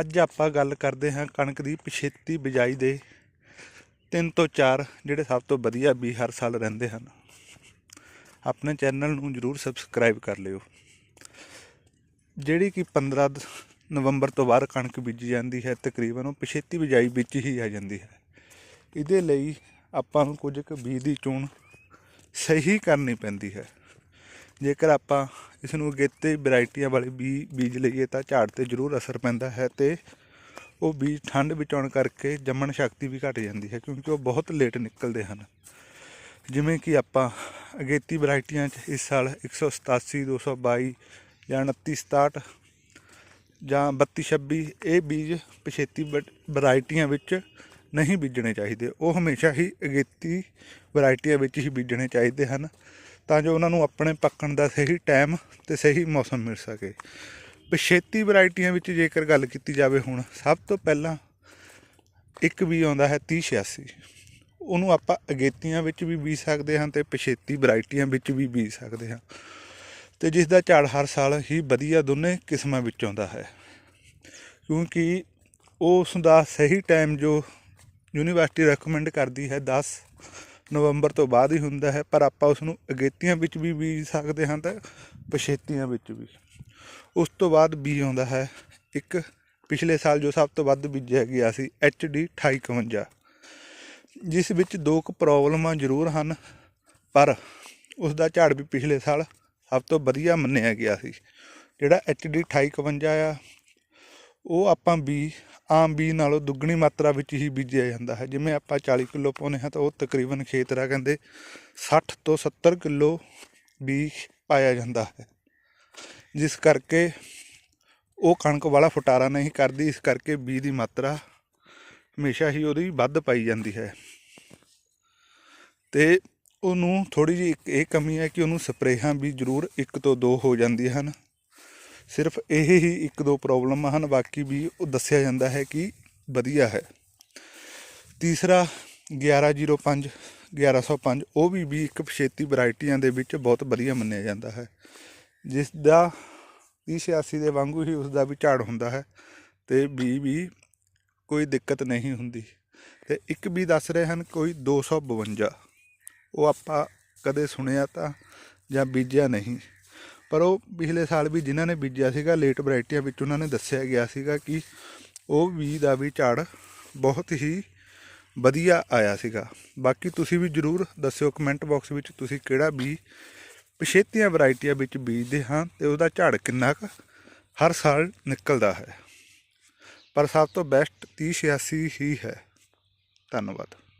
ਅੱਜ ਆਪਾਂ ਗੱਲ ਕਰਦੇ ਹਾਂ ਕਣਕ ਦੀ ਪਛੇਤੀ ਬਿਜਾਈ ਦੇ ਤਿੰਨ ਤੋਂ ਚਾਰ ਜਿਹੜੇ ਸਭ ਤੋਂ ਵਧੀਆ ਬੀ ਹਰ ਸਾਲ ਰਹਿੰਦੇ ਹਨ। ਆਪਣੇ ਚੈਨਲ ਨੂੰ ਜਰੂਰ ਸਬਸਕ੍ਰਾਈਬ ਕਰ ਲਿਓ। ਜਿਹੜੀ ਕਿ 15 ਦ- ਨਵੰਬਰ ਤੋਂ ਬਾਅਦ ਕਣਕ ਬੀਜੀ ਜਾਂਦੀ ਹੈ, ਤਕਰੀਬਨ ਉਹ ਪਛੇਤੀ ਬਿਜਾਈ ਵਿੱਚ ਹੀ ਆ ਜਾਂਦੀ ਹੈ। ਇਹਦੇ ਲਈ ਆਪਾਂ ਨੂੰ ਕੁਝ ਕੁ ਬੀਜ ਦੀ ਚੋਣ ਸਹੀ ਕਰਨੀ ਪੈਂਦੀ ਹੈ। ਜੇਕਰ ਆਪਾਂ ਇਸ ਨੂੰ ਅਗੇਤੇ ਵੈਰਾਈਟੀਆਂ ਵਾਲੇ ਬੀ, ਬੀਜ ਲਈਏ ਤਾਂ ਝਾੜ ਤੇ ਜ਼ਰੂਰ ਅਸਰ ਪੈਂਦਾ ਹੈ ਤੇ ਉਹ ਬੀਜ ਠੰਡ ਵਿੱਚ ਆਉਣ ਕਰਕੇ ਜੰਮਣ ਸ਼ਕਤੀ ਵੀ ਘਟ ਜਾਂਦੀ ਹੈ ਕਿਉਂਕਿ ਉਹ ਬਹੁਤ ਲੇਟ ਨਿਕਲਦੇ ਹਨ। ਜਿਵੇਂ ਕਿ ਆਪਾਂ ਅਗੇਤੀ ਵੈਰਾਈਟੀਆਂ 'ਚ ਇਸ ਸਾਲ 187 222 ਜਾਂ 2967 ਜਾਂ 3226 ਇਹ ਬੀਜ ਪਛੇਤੀ ਵੈਰਾਈਟੀਆਂ ਵਿੱਚ ਨਹੀਂ ਬੀਜਣੇ ਚਾਹੀਦੇ। ਉਹ ਹਮੇਸ਼ਾ ਹੀ ਅਗੇਤੀ ਵੈਰਾਈਟੀਆਂ ਵਿੱਚ ਹੀ ਬੀਜਣੇ ਚਾਹੀਦੇ ਹਨ। ਤਾਂ ਜੋ ਉਹਨਾਂ ਨੂੰ ਆਪਣੇ ਪੱਕਣ ਦਾ ਸਹੀ ਟਾਈਮ ਤੇ ਸਹੀ ਮੌਸਮ ਮਿਲ ਸਕੇ। ਪਛੇਤੀ ਵੈਰਾਈਟੀਆਂ ਵਿੱਚ ਜੇਕਰ ਗੱਲ ਕੀਤੀ ਜਾਵੇ ਹੁਣ, ਸਭ ਤੋਂ ਪਹਿਲਾਂ ਇੱਕ ਵੀ ਆਉਂਦਾ ਹੈ 3086 ਉਹਨੂੰ ਆਪਾਂ ਅਗੇਤੀਆਂ ਵਿੱਚ ਵੀ ਬੀਜ ਸਕਦੇ ਹਾਂ ਤੇ ਪਛੇਤੀ ਵੈਰਾਈਟੀਆਂ ਵਿੱਚ ਵੀ ਬੀਜ ਸਕਦੇ ਹਾਂ। ਤੇ ਜਿਸ ਦਾ ਝਾੜ ਹਰ ਸਾਲ ਹੀ ਵਧੀਆ ਦੋਨੇ ਕਿਸਮਾਂ ਵਿੱਚ ਆਉਂਦਾ ਹੈ। ਕਿਉਂਕਿ ਉਸ ਦਾ ਸਹੀ ਟਾਈਮ ਜੋ ਯੂਨੀਵਰਸਿਟੀ ਰეკਮੈਂਡ ਕਰਦੀ ਹੈ 10 ਨਵੰਬਰ ਤੋਂ ਬਾਅਦ ਹੀ ਹੁੰਦਾ ਹੈ, ਪਰ ਆਪਾਂ ਉਸ ਨੂੰ ਅਗੇਤੀਆਂ ਵਿੱਚ ਵੀ ਬੀਜ ਸਕਦੇ ਹਾਂ ਤੇ ਪਛੇਤੀਆਂ ਵਿੱਚ ਵੀ। ਉਸ ਤੋਂ ਬਾਅਦ ਬੀਜ ਆਉਂਦਾ ਹੈ, ਇੱਕ ਪਿਛਲੇ ਸਾਲ ਜੋ ਸਭ ਤੋਂ ਵੱਧ ਬੀਜਿਆ ਗਿਆ ਸੀ HD 2851 ਜਿਸ ਵਿੱਚ ਦੋ ਕੁ ਪ੍ਰੋਬਲਮਾਂ ਜ਼ਰੂਰ ਹਨ, ਪਰ ਉਸ ਦਾ ਝਾੜ ਵੀ ਪਿਛਲੇ ਸਾਲ ਸਭ ਤੋਂ ਵਧੀਆ ਮੰਨਿਆ ਗਿਆ ਸੀ। ਜਿਹੜਾ HD 2851 ਆ, ਉਹ ਆਪਾਂ ਵੀ ਆਮ ਬੀ ਨਾਲੋਂ ਦੁੱਗਣੀ ਮਾਤਰਾ ਵਿੱਚ ਹੀ ਬੀਜਿਆ ਜਾਂਦਾ ਹੈ। ਜਿਵੇਂ ਆਪਾਂ 40 ਕਿਲੋ ਪਾਉਂਦੇ ਹਾਂ ਤਾਂ ਉਹ ਤਕਰੀਬਨ ਖੇਤਰਾ ਕਹਿੰਦੇ 60 ਤੋਂ 70 ਕਿਲੋ ਬੀ ਪਾਇਆ ਜਾਂਦਾ ਹੈ। ਜਿਸ ਕਰਕੇ ਉਹ ਕਣਕ ਵਾਲਾ ਫੁਟਾਰਾ ਨਹੀਂ ਕਰਦੀ, ਇਸ ਕਰਕੇ ਬੀ ਦੀ ਮਾਤਰਾ ਹਮੇਸ਼ਾ ਹੀ ਉਹਦੀ ਵੱਧ ਪਾਈ ਜਾਂਦੀ ਹੈ। ਤੇ ਉਹਨੂੰ ਥੋੜੀ ਜਿਹੀ ਇੱਕ ਇਹ ਕਮੀ ਹੈ ਕਿ ਉਹਨੂੰ ਸਪਰੇਹਾਂ ਵੀ ਜ਼ਰੂਰ ਇੱਕ ਤੋਂ ਦੋ ਹੋ ਜਾਂਦੀਆਂ ਹਨ। ਸਿਰਫ ਇਹ ਹੀ ਇੱਕ ਦੋ ਪ੍ਰੋਬਲਮ ਹਨ, ਬਾਕੀ ਵੀ ਉਹ ਦੱਸਿਆ ਜਾਂਦਾ ਹੈ ਕਿ ਵਧੀਆ ਹੈ। ਤੀਸਰਾ 1105 1105 ਉਹ ਵੀ ਵੀ ਇੱਕ ਪਛੇਤੀ ਵੈਰਾਈਟੀਆਂ ਦੇ ਵਿੱਚ ਬਹੁਤ ਵਧੀਆ ਮੰਨਿਆ ਜਾਂਦਾ ਹੈ। ਜਿਸ ਦਾ 3086 ਦੇ ਵਾਂਗੂ ਹੀ ਉਸ ਦਾ ਵੀ ਝਾੜ ਹੁੰਦਾ ਹੈ ਤੇ ਵੀ ਵੀ ਕੋਈ ਦਿੱਕਤ ਨਹੀਂ ਹੁੰਦੀ। ਤੇ ਇੱਕ ਵੀ ਦੱਸ ਰਹੇ ਹਨ, ਕੋਈ 252 ਉਹ ਆਪਾਂ ਕਦੇ ਸੁਣਿਆ ਤਾਂ ਜਾਂ ਬੀਜਿਆ ਨਹੀਂ। ਪਰ ਉਹ ਪਿਛਲੇ ਸਾਲ ਵੀ ਜਿਨ੍ਹਾਂ ਨੇ ਬੀਜਿਆ ਸੀਗਾ ਲੇਟ ਵੈਰਾਈਟੀਆਂ ਵਿੱਚ ਉਹਨਾਂ ਨੇ ਦੱਸਿਆ ਗਿਆ ਸੀਗਾ ਕਿ ਉਹ ਵੀ ਦਾ ਵੀ ਝਾੜ ਬਹੁਤ ਹੀ ਵਧੀਆ ਆਇਆ ਸੀਗਾ। ਬਾਕੀ ਤੁਸੀਂ ਵੀ ਜਰੂਰ ਦੱਸਿਓ ਕਮੈਂਟ ਬਾਕਸ ਵਿੱਚ ਤੁਸੀਂ ਕਿਹੜਾ ਵੀ ਪਛੇਤੀਆਂ ਵੈਰਾਈਟੀਆਂ ਵਿੱਚ ਬੀਜਦੇ ਹਾਂ ਤੇ ਉਹਦਾ ਝਾੜ ਕਿੰਨਾ ਕੁ ਹਰ ਸਾਲ ਨਿਕਲਦਾ ਹੈ। ਪਰ ਸਭ ਤੋਂ ਬੈਸਟ 3086 ਹੀ ਹੈ। ਧੰਨਵਾਦ।